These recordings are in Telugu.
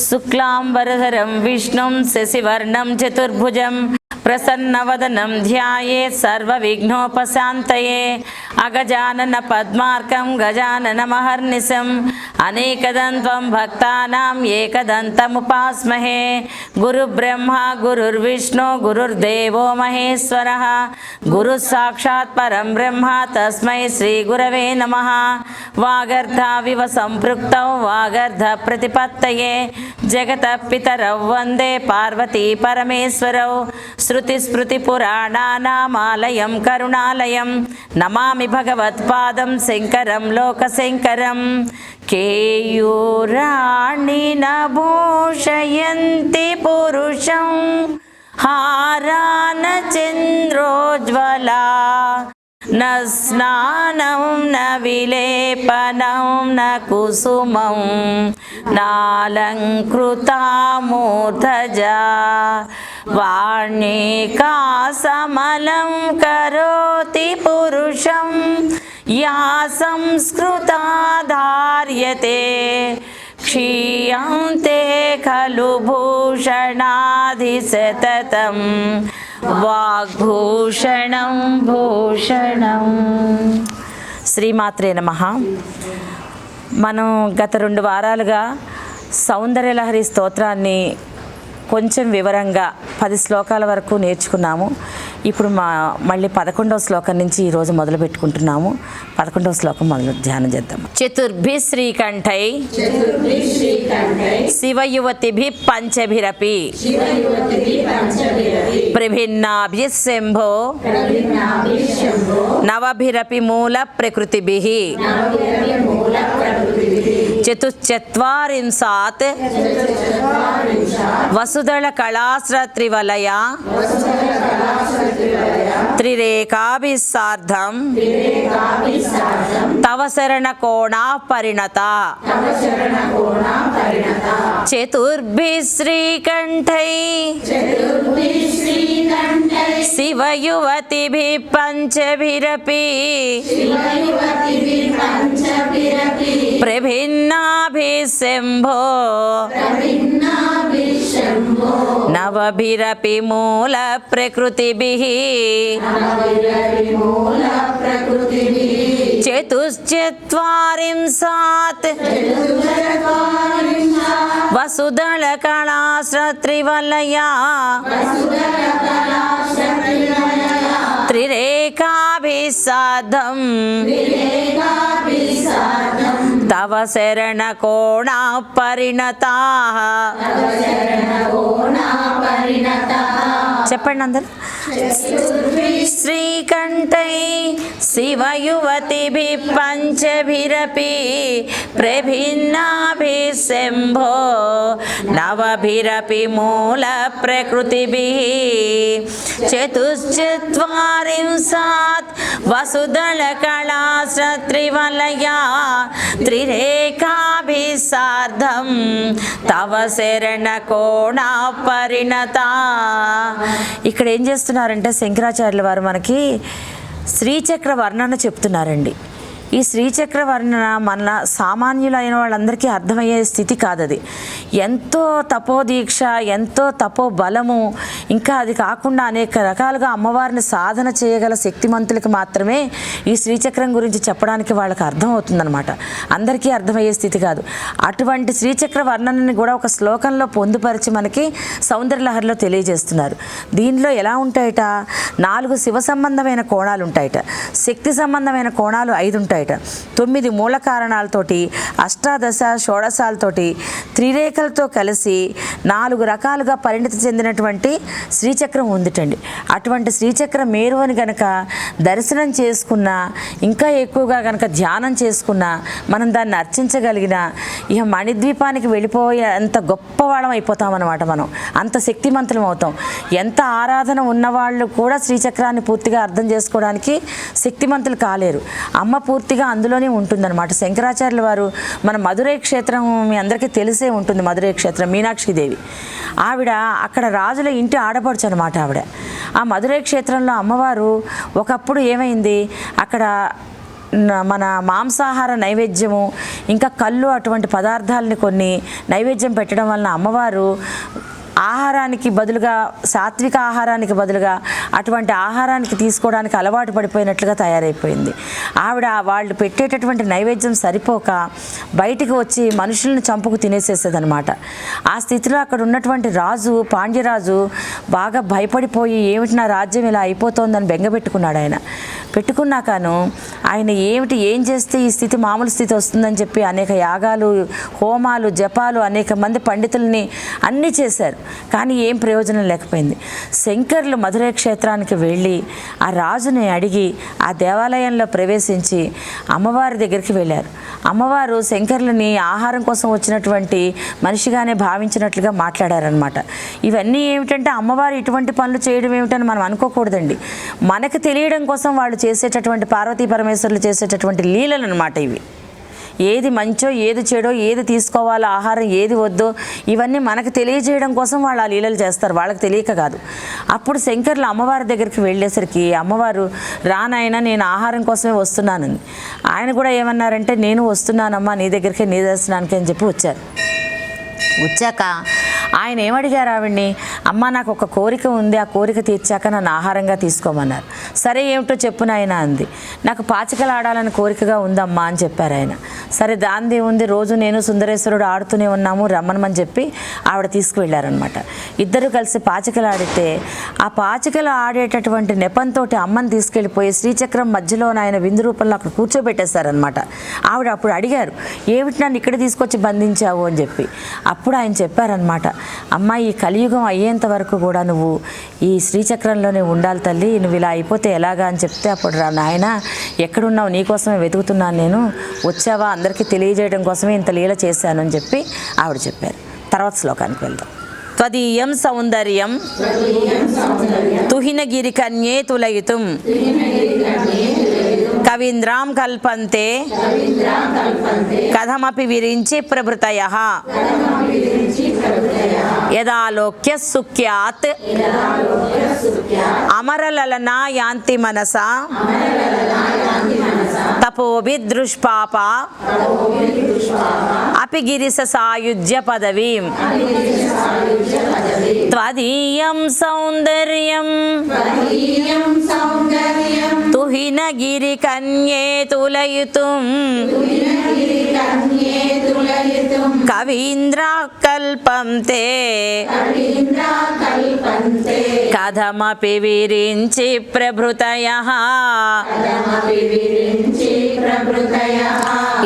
शुक्लाम्बरधरं विष्णुं शशिवर्णं चतुर्भुजं ప్రసన్నవదనం ధ్యాయే సర్వవిఘ్నోపశాంతయే అగజానన పద్మార్కం గజానన మహర్నిశం అనేకదంత్వం భక్తానాం ఏకదంతముపాస్మహే గురుబ్రహ్మ గురుర్విష్ణు గురుర్దేవో మహేశ్వర గురు సాక్షాత్ పరం బ్రహ్మ తస్మై శ్రీ గురవే నమ వాగర్ధావివ సంపృక్తౌ వాగర్ధ ప్రతిపత్తయే జగత పితరౌ వందే పార్వతీ పరమేశ్వరౌ శృతిస్మృతిపురాణానామాలయం కరుణాలయం నమామి భగవత్పాదం శంకరం లోకశంకరం केयूराणि भूषयन्ति पुरुषं हारा न चन्द्रोज्ज्वला न स्नानं न विलेपनं न कुसुमं नालङ्कृता मूर्धजा वाण्येका समलं करोति पुरुषम् या संस्कृता धार्यते क्षीयन्ते खलु भूषणाधिसततं వాగ్భూషణం భూషణం శ్రీమాత్రే నమ మనం గత రెండు వారాలుగా సౌందర్యలహరి స్తోత్రాన్ని కొంచెం వివరంగా పది శ్లోకాల వరకు నేర్చుకున్నాము. ఇప్పుడు మా మళ్ళీ పదకొండవ శ్లోకం నుంచి ఈరోజు మొదలు పెట్టుకుంటున్నాము. పదకొండవ శ్లోకం మొదలు ధ్యానం చేద్దాం. చతుర్భి శ్రీకంఠై శివయువతిభి పంచభిరపి ప్రభిన్నాభి శంభో నవభిరపి మూల ప్రకృతిభి చతుశ్చత్వారింశాత్ వసుదళ కళాశ్రత్రివలయ త్రిరేకాభిస్సార్ధం తవ శరణ కోణా పరిణత చతుర్భి శ్రీకంఠై శివయువతిభి పంచభిరపి ప్రభిన్నాభి శంభో నవభిరపి మూల ప్రకృతిభి చతుశ్చత్వారింశాత్ వసుదళ కళాశ్రత్రివలయా త్రిరేకాభిసాదం తవ శరణ కోణ పరిణతా. చెప్పండి అందరు. శ్రీకంఠై శివయువతిభి పంచభిరపి ప్రభిన్నాభి శంభో నవభిరపి మూల ప్రకృతిభి చతుశ్చత్వారింశాత్ వసుదళ కళాశ్రత్రివలయా త్రిరేకాభిసార్ధం తవ శరణ కోణ పరిణత ఇక్కడ ఏం చెప్తున్నారంటే శంకరాచార్యుల వారు మనకి శ్రీచక్ర వర్ణన చెప్తున్నారండి. ఈ శ్రీచక్ర వర్ణన మన సామాన్యులైన వాళ్ళందరికీ అర్థమయ్యే స్థితి కాదది. ఎంతో తపోదీక్ష ఎంతో తపో బలము ఇంకా అది కాకుండా అనేక రకాలుగా అమ్మవారిని సాధన చేయగల శక్తిమంతులకి మాత్రమే ఈ శ్రీచక్రం గురించి చెప్పడానికి వాళ్ళకి అర్థం అవుతుందన్నమాట అందరికీ అర్థమయ్యే స్థితి కాదు. అటువంటి శ్రీచక్ర వర్ణనని కూడా ఒక శ్లోకంలో పొందుపరిచి మనకి సౌందర్యలహరిలో తెలియజేస్తున్నారు. దీనిలో ఎలా ఉంటాయట? నాలుగు శివ సంబంధమైన కోణాలు ఉంటాయట. శక్తి సంబంధమైన కోణాలు ఐదు ఉంటాయట. తొమ్మిది మూల కారణాలతోటి అష్టాదశ షోడశాలతోటి త్రిరేఖ రేఖలతో కలిసి నాలుగు రకాలుగా పరిణతి చెందినటువంటి శ్రీచక్రం ఉందిటండి. అటువంటి శ్రీచక్రం మేరువని గనక దర్శనం చేసుకున్న ఇంకా ఎక్కువగా గనక ధ్యానం చేసుకున్నా మనం దాన్ని అర్చించగలిగిన ఇక మణిద్వీపానికి వెళ్ళిపోయే అంత గొప్పవాళ్ళం అయిపోతామన్నమాట మనం. అంత శక్తిమంతులం అవుతాం. ఎంత ఆరాధన ఉన్నవాళ్ళు కూడా శ్రీచక్రాన్ని పూర్తిగా అర్థం చేసుకోవడానికి శక్తిమంతులు కాలేరు. అమ్మ పూర్తిగా అందులోనే ఉంటుందన్నమాట. శంకరాచార్యుల వారు మన మధురై క్షేత్రం మీ అందరికీ తెలిసే ఉంటుంది. మధురై క్షేత్రం మీనాక్షిదేవి ఆవిడ అక్కడ రాజుల ఇంటి ఆడపడుచు అనమాట ఆవిడ. ఆ మధురై క్షేత్రంలో అమ్మవారు ఒకప్పుడు ఏమైంది? అక్కడ మన మాంసాహార నైవేద్యము ఇంకా కళ్ళు అటువంటి పదార్థాలని కొన్ని నైవేద్యం పెట్టడం వలన అమ్మవారు ఆహారానికి బదులుగా సాత్విక ఆహారానికి బదులుగా అటువంటి ఆహారానికి తీసుకోవడానికి అలవాటు పడిపోయినట్లుగా తయారైపోయింది. ఆవిడ వాళ్ళు పెట్టేటటువంటి నైవేద్యం సరిపోక బయటికి వచ్చి మనుషులను చంపుకు తినేసేసేదనమాట ఆ స్థితిలో అక్కడ ఉన్నటువంటి రాజు పాండ్యరాజు బాగా భయపడిపోయి ఏమిటి నా రాజ్యం ఇలా అయిపోతోందని బెంగపెట్టుకున్నాడు ఆయన. పెట్టుకున్నాకను ఆయన ఏమిటి ఏం చేస్తే ఈ స్థితి మామూలు స్థితి వస్తుందని చెప్పి అనేక యాగాలు హోమాలు జపాలు అనేక మంది పండితుల్ని అన్నీ చేశారు. కానీ ఏం ప్రయోజనం లేకపోయింది. శంకర్లు మధురై క్షేత్రానికి వెళ్ళి ఆ రాజుని అడిగి ఆ దేవాలయంలో ప్రవేశించి అమ్మవారి దగ్గరికి వెళ్ళారు. అమ్మవారు శంకర్లని ఆహారం కోసం వచ్చినటువంటి మనిషిగానే భావించినట్లుగా మాట్లాడారనమాట ఇవన్నీ ఏమిటంటే అమ్మవారు ఇటువంటి పనులు చేయడం ఏమిటని మనం అనుకోకూడదండి. మనకు తెలియడం కోసం వాళ్ళు చేసేటటువంటి పార్వతీ పరమేశ్వరులు చేసేటటువంటి లీలలు అనమాట ఇవి. ఏది మంచో ఏది చెడో ఏది తీసుకోవాలో ఆహారం ఏది వద్దో ఇవన్నీ మనకు తెలియజేయడం కోసం వాళ్ళు ఆ లీలలు చేస్తారు. వాళ్ళకి తెలియక కాదు. అప్పుడు శంకర్లు అమ్మవారి దగ్గరికి వెళ్ళేసరికి అమ్మవారు రానాయన నేను ఆహారం కోసమే వస్తున్నానని. ఆయన కూడా ఏమన్నారంటే నేను వస్తున్నానమ్మా నీ దగ్గరికి నీ దర్శనానికి అని చెప్పి వచ్చారు. వచ్చాక ఆయన ఏమడిగారు ఆవిడ్ని? అమ్మ నాకు ఒక కోరిక ఉంది. ఆ కోరిక తీర్చాక నన్ను ఆహారంగా తీసుకోమన్నారు. సరే ఏమిటో చెప్పు నాయన అంది. నాకు పాచికలు ఆడాలని కోరికగా ఉందమ్మా అని చెప్పారు ఆయన. సరే దాంది ఉంది. రోజు నేను సుందరేశ్వరుడు ఆడుతూనే ఉన్నాము. రమ్మనమని చెప్పి ఆవిడ తీసుకువెళ్ళారనమాట ఇద్దరు కలిసి పాచికలు ఆడితే ఆ పాచికలు ఆడేటటువంటి నెపంతో అమ్మని తీసుకెళ్ళిపోయి శ్రీచక్రం మధ్యలో ఆయన విందు రూపంలో అక్కడ కూర్చోబెట్టేశారనమాట ఆవిడ అప్పుడు అడిగారు ఏమిటి నన్ను ఇక్కడ తీసుకొచ్చి బంధించావు? అని చెప్పి. అప్పుడు ఆయన చెప్పారనమాట అమ్మ ఈ కలియుగం అయ్యేంత వరకు కూడా నువ్వు ఈ శ్రీచక్రంలోనే ఉండాలి తల్లి నువ్వు ఇలా అయిపోతే ఎలాగా? అని చెప్తే అప్పుడు రా నాయన ఎక్కడున్నావు? నీకోసమే వెతుకుతున్నాను నేను. వచ్చావా? అందరికీ తెలియజేయడం కోసమే ఇంత లీల చేశాను అని చెప్పి ఆవిడ చెప్పారు. తర్వాత శ్లోకానికి వెళ్దాం. త్వదీయం సౌందర్యం తుహినగిరి కన్యే తులయితుం కవీంద్రాం కల్పంతే కథమపి విరించి ప్రభృతయ. యదాలోక్య సుఖ్యాత్. అమరలలనా యాంతి మనసా. తపోభిదృష్పాప అపి గిరిస సాయుజ్య పదవీం. త్వదీయం సౌందర్యం. తుహినగిరి కన్యే తులయుతుం కవీంద్రా కల్పం తే కథమపి విరించి ప్రభృతయ.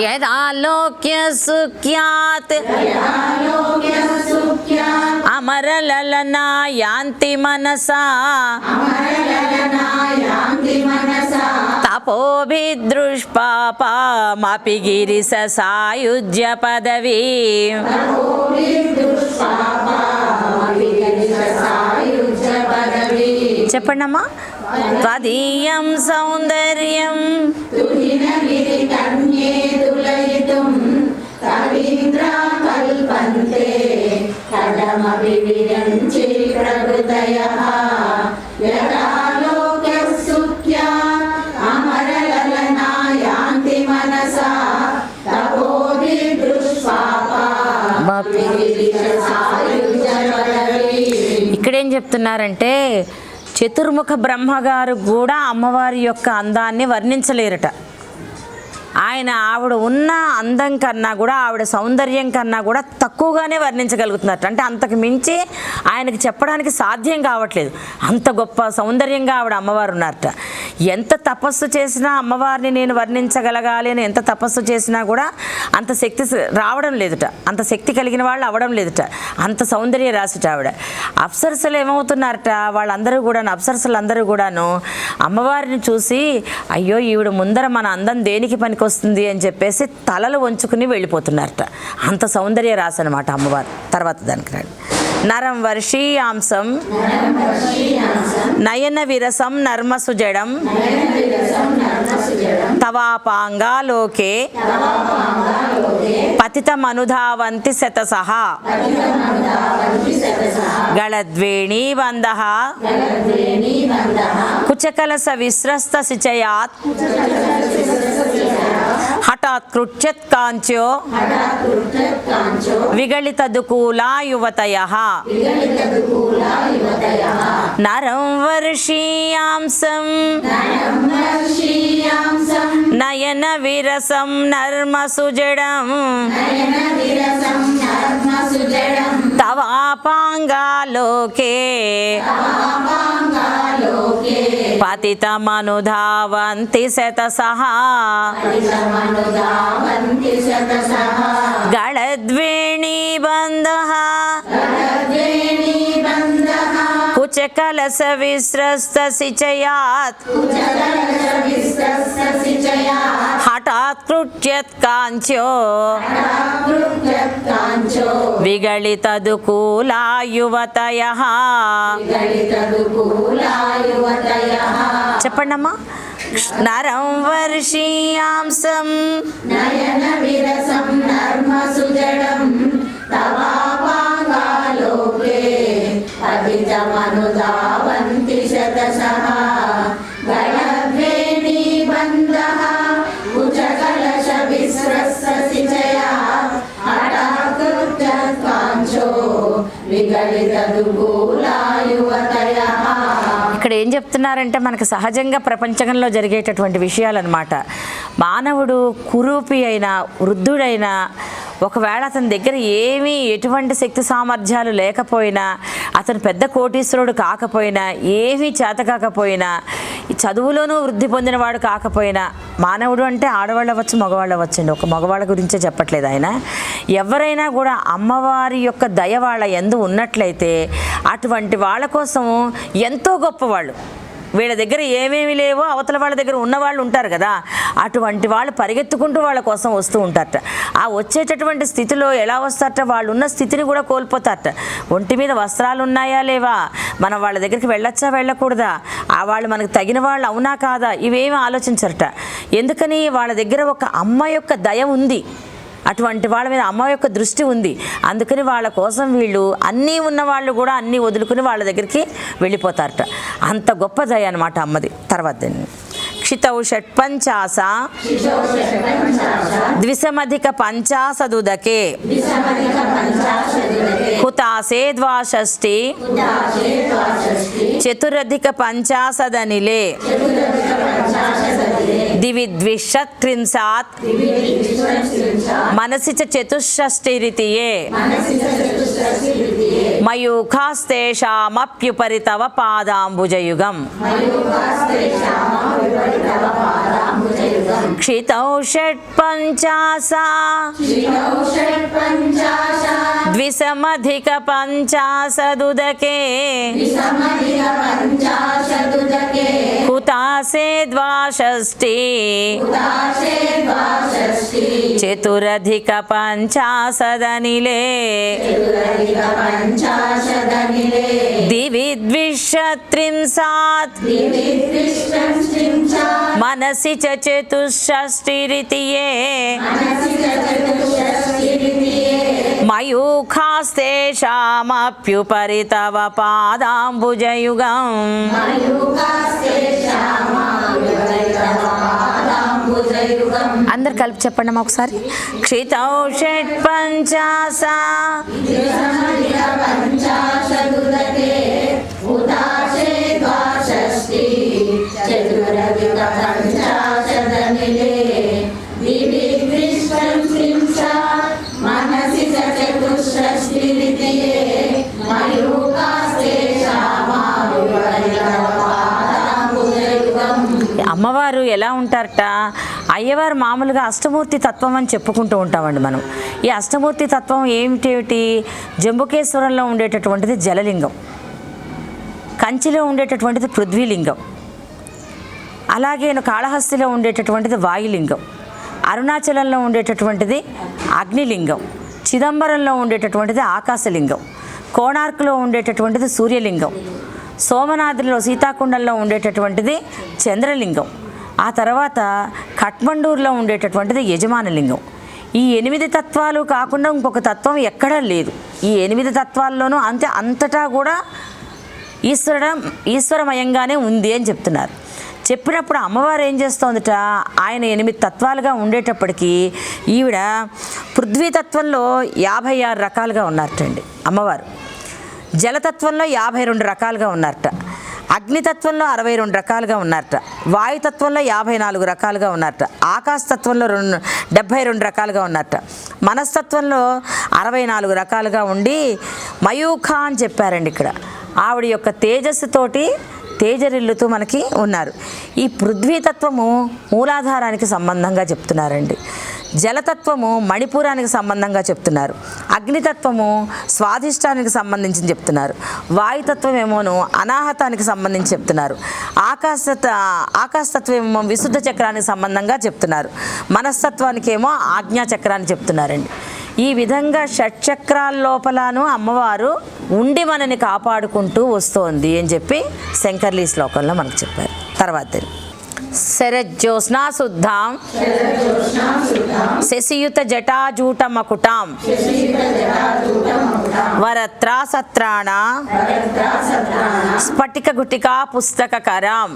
యదాలోక్య సుఖ్యాత్. అమరలలనా యాంతి మనసా. తపోభిదృష్పాపమపి గిరిస సాయుధ్య పదవీ. చెప్పండమ్మా. త్వదీయం సౌందర్యం. ఇక్కడేం చెప్తున్నారంటే చతుర్ముఖ బ్రహ్మగారు కూడా అమ్మవారి యొక్క అందాన్ని వర్ణించలేరట. ఆయన ఆవిడ ఉన్న అందం కన్నా కూడా ఆవిడ సౌందర్యం కన్నా కూడా తక్కువగానే వర్ణించగలుగుతున్నట్టు అంటే అంతకు మించి ఆయనకి చెప్పడానికి సాధ్యం కావట్లేదు. అంత గొప్ప సౌందర్యంగా ఆవిడ అమ్మవారు ఉన్నారట ఎంత తపస్సు చేసినా అమ్మవారిని నేను వర్ణించగలగాలి అని ఎంత తపస్సు చేసినా కూడా అంత శక్తి రావడం లేదుట. అంత శక్తి కలిగిన వాళ్ళు అవడం లేదుట. అంత సౌందర్య రాసిట ఆవిడ. అప్సరసలు ఏమవుతున్నారట? వాళ్ళందరూ కూడా అప్సరసలు అందరూ కూడాను అమ్మవారిని చూసి అయ్యో ఈవిడ ముందర మన అందం దేనికి వస్తుంది అని చెప్పేసి తలలు వంచుకుని వెళ్ళిపోతున్నారట. అంత సౌందర్య రాసి అనమాట అమ్మవారు. తర్వాత దానికి రండి. నరం వర్షీయాంసం నయన విరసం నర్మసుజడం తవాపాంగాలోకే పతితమనుధావంతి శతసహ గళద్వేణీ వంద కుచకలస విస్రస్త సిచయాత్ హఠాత్ కృచ్యత్ కాంచో విగళిత దుకూలా యువతయ నరం వర్షీయాంసం నయన విరసం నర్మసుజడం తవాపాంగాలోకే పతితమనుధావంతి శతసహ. గళద్వేణీ బంధ కుచకలస విస్రస్త సిచయాత్ హఠాత్ కృట్యత్ కాంచో విగళిత దుకూలా నరం వర్షీయాంసం నయన విరసం నర్మ సుజడం తవాపాంగాలోకే పతితమనుధావంతి ఇక్కడ ఏం చెప్తున్నారంటే మనకు సహజంగా ప్రపంచంలో జరిగేటటువంటి విషయాలన్నమాట. మానవుడు కురూపి అయినా వృద్ధుడైనా ఒకవేళ అతని దగ్గర ఏమీ ఎటువంటి శక్తి సామర్థ్యాలు లేకపోయినా అతను పెద్ద కోటీశ్వరుడు కాకపోయినా ఏమీ చేత కాకపోయినా ఈ చదువులోనూ వృద్ధి పొందినవాడు కాకపోయినా మానవుడు అంటే ఆడవాళ్ళు అవ్వచ్చు మగవాళ్ళు అవ్వచ్చండి. ఒక మగవాళ్ళ గురించే చెప్పట్లేదు ఆయన. ఎవరైనా కూడా అమ్మవారి యొక్క దయ వాళ్ళ ఎందు ఉన్నట్లయితే అటువంటి వాళ్ళ కోసం ఎంతో గొప్పవాళ్ళు. వీళ్ళ దగ్గర ఏమేమి లేవో అవతల వాళ్ళ దగ్గర ఉన్న వాళ్ళు ఉంటారు కదా అటువంటి వాళ్ళు పరిగెత్తుకుంటూ వాళ్ళ కోసం వస్తూ ఉంటారట. ఆ వచ్చేటటువంటి స్థితిలో ఎలా వస్తారట? వాళ్ళు ఉన్న స్థితిని కూడా కోల్పోతారట. ఒంటి మీద వస్త్రాలు ఉన్నాయా లేవా? మనం వాళ్ళ దగ్గరికి వెళ్ళొచ్చా వెళ్ళకూడదా? ఆ వాళ్ళు మనకు తగిన వాళ్ళు అవునా కాదా? ఇవేమి ఆలోచించరట. ఎందుకని? వాళ్ళ దగ్గర ఒక అమ్మ యొక్క దయ ఉంది. అటువంటి వాళ్ళ మీద అమ్మ యొక్క దృష్టి ఉంది. అందుకని వాళ్ళ కోసం వీళ్ళు అన్నీ ఉన్న వాళ్ళు కూడా అన్నీ వదులుకుని వాళ్ళ దగ్గరికి వెళ్ళిపోతారట. అంత గొప్ప దయ అనమాట అమ్మది. తర్వాత దీన్ని. క్షితౌ షట్పంచాస ద్విసమధిక పంచాసదుదకే. హుతాసే ద్వాషష్టి చతురధిక పంచాసదనిలే. దివి ద్విషత్రింశాత్ మనసి చ చతుషష్టిరితియే మయూఖాస్తేషామప్యుపరి తవ పాదాంబుజయుగం క్షితౌ షట్పంచాసా పంచాసదుదకే హుతాసే ద్వాషష్టి చతురధిక పంచాసదనిలే దివి ద్విషత్రింశాత్ మనసి చ చతుషష్టిరితియే మయూఖాస్తేషామప్యుపరి తవ పాదాంబుజయుగం. అందరు కలిపి చెప్పండి అమ్మా ఒకసారి. క్షితౌ షట్ పంచాసా ఉంటారట. అయ్యవారు మామూలుగా అష్టమూర్తి తత్వం అని చెప్పుకుంటూ ఉంటామండి మనం. ఈ అష్టమూర్తి తత్వం ఏమిటేమిటి జంబుకేశ్వరంలో ఉండేటటువంటిది జలలింగం. కంచిలో ఉండేటటువంటిది పృథ్వీలింగం. అలాగే కాళహస్తిలో ఉండేటటువంటిది వాయులింగం. అరుణాచలంలో ఉండేటటువంటిది అగ్నిలింగం. చిదంబరంలో ఉండేటటువంటిది ఆకాశలింగం. కోణార్కులో ఉండేటటువంటిది సూర్యలింగం. సోమనాథిలో సీతాకుండంలో ఉండేటటువంటిది చంద్రలింగం. ఆ తర్వాత కట్మండూరులో ఉండేటటువంటిది యజమానలింగం ఈ ఎనిమిది తత్వాలు కాకుండా ఇంకొక తత్వం ఎక్కడా లేదు. ఈ ఎనిమిది తత్వాల్లోనూ అంతే అంతటా కూడా ఈశ్వర ఈశ్వరమయంగానే ఉంది అని చెప్తున్నారు. చెప్పినప్పుడు అమ్మవారు ఏం చేస్తోందట? ఆయన ఎనిమిది తత్వాలుగా ఉండేటప్పటికీ ఈవిడ పృథ్వీతత్వంలో యాభై ఆరు రకాలుగా ఉన్నారటండి అమ్మవారు. జలతత్వంలో యాభై రెండు రకాలుగా ఉన్నారట. అగ్నితత్వంలో అరవై రెండు రకాలుగా ఉన్నారట. వాయుతత్వంలో యాభై నాలుగు రకాలుగా ఉన్నారట. ఆకాశతత్వంలో రెండు డెబ్భై రెండు రకాలుగా ఉన్నారట. మనస్తత్వంలో అరవై నాలుగు రకాలుగా ఉండి మయూఖా అని చెప్పారండి ఇక్కడ. ఆవిడ యొక్క తేజస్సుతోటి తేజరిల్లుతూ మనకి ఉన్నారు. ఈ పృథ్వీతత్వము మూలాధారానికి సంబంధంగా చెప్తున్నారండి. జలతత్వము మణిపురానికి సంబంధంగా చెప్తున్నారు. అగ్నితత్వము స్వాధిష్టానికి సంబంధించి చెప్తున్నారు. వాయుతత్వం ఏమోను అనాహతానికి సంబంధించి చెప్తున్నారు. ఆకాశ ఆకాశతత్వం ఏమో విశుద్ధ చక్రానికి సంబంధంగా చెప్తున్నారు. మనస్తత్వానికేమో ఆజ్ఞా చక్రాన్ని చెప్తున్నారండి. ఈ విధంగా షట్చక్రాల లోపలను అమ్మవారు ఉండి మనని కాపాడుకుంటూ వస్తోంది అని చెప్పి శంకర్లీ శ్లోకంలో మనకు చెప్పారు. తర్వాత శరజ్యోత్స్నా శుద్ధాం శశియుత జటాజూటమకుటాం వరత్రా సత్రాణ స్ఫటిక గుటికా పుస్తకకరాం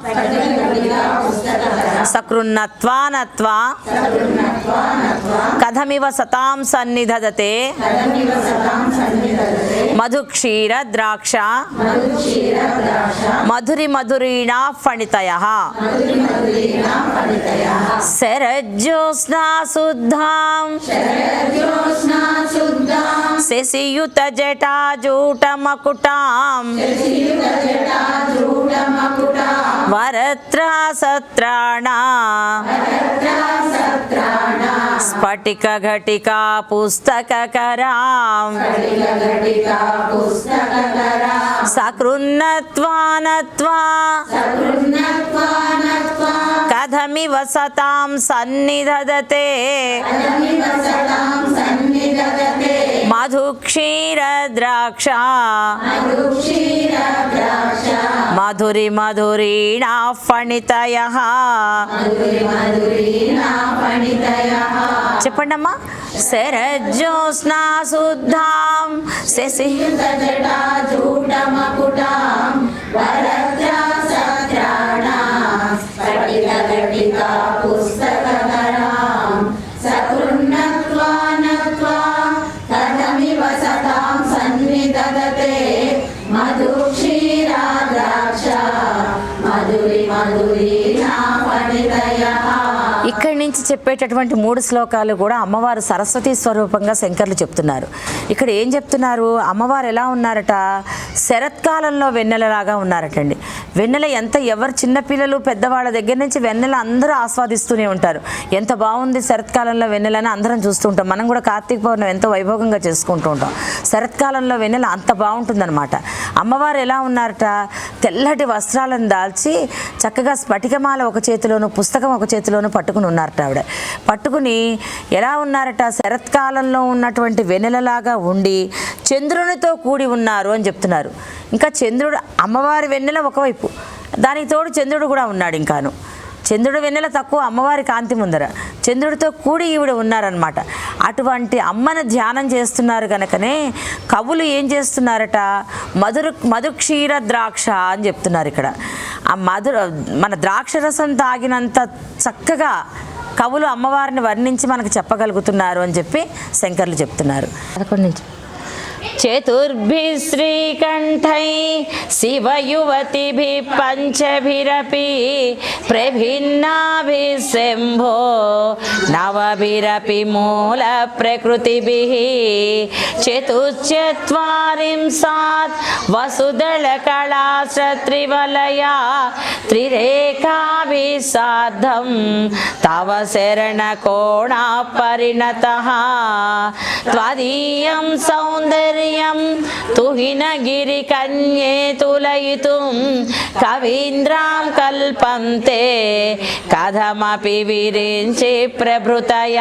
సకృన్నత్వానత్వా. కథమివ సతాం సన్నిధదతే. మధుక్షీర ద్రాక్ష మధురి మధురీణా ఫణితయ శరజ్యోత్స్నా శుద్ధాం జ్యోత్స్నా శుద్ధా శశియుత జటాజూట మకుటాం జూడమకుటా వరత్రా సత్రాణ స్ఫటిక ఘటికా పుస్తకకరాం ఘటికా పుస్తకకరా సకృన్నత్వానత్వా ఉన్నత్వానత్వా సన్నిధదతే. ద్రాక్ష మధురి మధురీణా ఫణితయ. శుద్ధాం శశి జటా వరద్రా స్ఫటిక ఇక్కడి నుంచి చెప్పేటటువంటి మూడు శ్లోకాలు కూడా అమ్మవారు సరస్వతి స్వరూపంగా శంకర్లు చెప్తున్నారు. ఇక్కడ ఏం చెప్తున్నారు? అమ్మవారు ఎలా ఉన్నారట? శరత్కాలంలో వెన్నెలలాగా ఉన్నారటండి. వెన్నెల ఎంత ఎవరు చిన్నపిల్లలు పెద్దవాళ్ళ దగ్గర నుంచి వెన్నెల అందరూ ఆస్వాదిస్తూనే ఉంటారు. ఎంత బాగుంది శరత్కాలంలో వెన్నెలని అందరం చూస్తూ ఉంటాం. మనం కూడా కార్తీక పౌర్ణమి ఎంతో వైభోగంగా చేసుకుంటూ ఉంటాం. శరత్కాలంలో వెన్నెల అంత బాగుంటుందన్నమాట. అమ్మవారు ఎలా ఉన్నారట? తెల్లటి వస్త్రాలను దాల్చి చక్కగా స్ఫటికమాల ఒక చేతిలోను పుస్తకం ఒక చేతిలోను పట్టుకుని ఉన్నారట ఆవిడ. పట్టుకుని ఎలా ఉన్నారట? శరత్కాలంలో ఉన్నటువంటి వెన్నెలలాగా ఉండి చంద్రునితో కూడి ఉన్నారు అని చెప్తున్నారు. ఇంకా చంద్రుడు అమ్మవారి వెన్నెల ఒకవైపు. దానికి తోడు చంద్రుడు కూడా ఉన్నాడు ఇంకాను. చంద్రుడు వెన్నెల తక్కువ అమ్మవారి కాంతి ముందర. చంద్రుడితో కూడి ఈవిడ ఉన్నారనమాట అటువంటి అమ్మను ధ్యానం చేస్తున్నారు కనుకనే కవులు ఏం చేస్తున్నారట? మధురు మధుక్షీర ద్రాక్ష అని చెప్తున్నారు ఇక్కడ. ఆ మధుర మన ద్రాక్ష రసం తాగినంత చక్కగా కవులు అమ్మవారిని వర్ణించి మనకు చెప్పగలుగుతున్నారు అని చెప్పి శంకర్లు చెప్తున్నారు. పదకొండు నుంచి चतुर्भिः श्रीकण्ठै शिवयुवतिभिः पञ्चभिरपि प्रभिन्नाभिः शम्भो नवभिरपि मूलप्रकृतिभिः चतुश्चत्वारिंशात् वसुदलकलाश्रत्रिवलया त्रिरेखाभिः सार्धं तव शरणकोणा परिणतः त्वदीयं सौन्दर्यं సౌందర్యం తుహినగిరి కన్యే తులయితు. కవీంద్రాం కల్పంతే కథమపి విరించి ప్రభృతయ.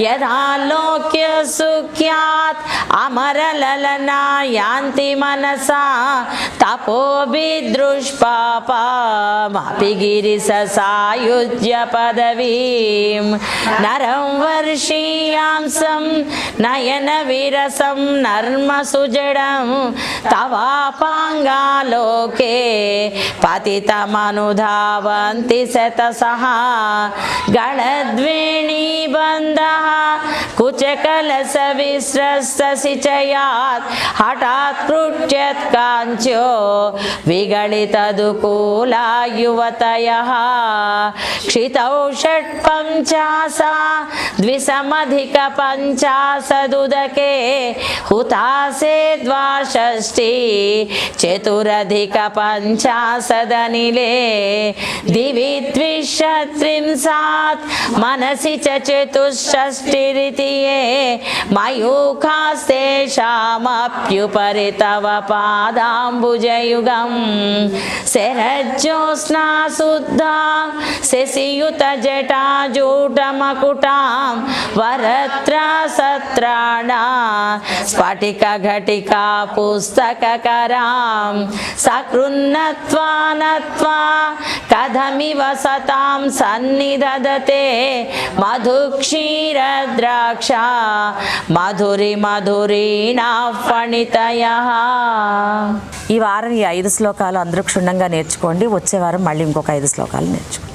యథాలోక్య సుఖ్యాత్ అమరలలనా యాంతి మనసా తపోభిదృష్పాపమపి గిరి సాయుధ్య పదవీం. నరం వర్షీయాంసం నయన విరసం नयनविरसं नर्मसुजडं तवापाङ्गालोके पतितमनुधावन्ति शतसः गणद्वेणीबन्धः कुचकलसविस्रस्तसिचयात् हठात् पृच्छ्यत् काञ्च्यो विगलितदुकूला युवतयः क्षितौ षट्पञ्चासा హుతాసే ద్వాషష్ఠి చతురధిక పంచాశదనిలే దివి ద్విషత్రింశాత్ మనసి చతుషష్ఠిరితి మయూఖాస్తేషామప్యుపరి తవ పాదాంబుజయుగం శరజ్యోత్స్నా శుద్ధా శశియుత జటాజూటమకుటాం వరత్ర సత్రాణ స్ఫటిక ఘటికా పుస్తకరాం సకృన్నత్వానత్వా కథమివ సతాం సన్నిదదతే మధుక్షీరద్రాక్ష మధురి మధురీణా ఫణితయ ఈ వారం ఈ ఐదు శ్లోకాలు అందరూ క్షుణ్ణంగా నేర్చుకోండి. వచ్చే వారం మళ్ళీ ఇంకొక ఐదు శ్లోకాలు నేర్చుకోండి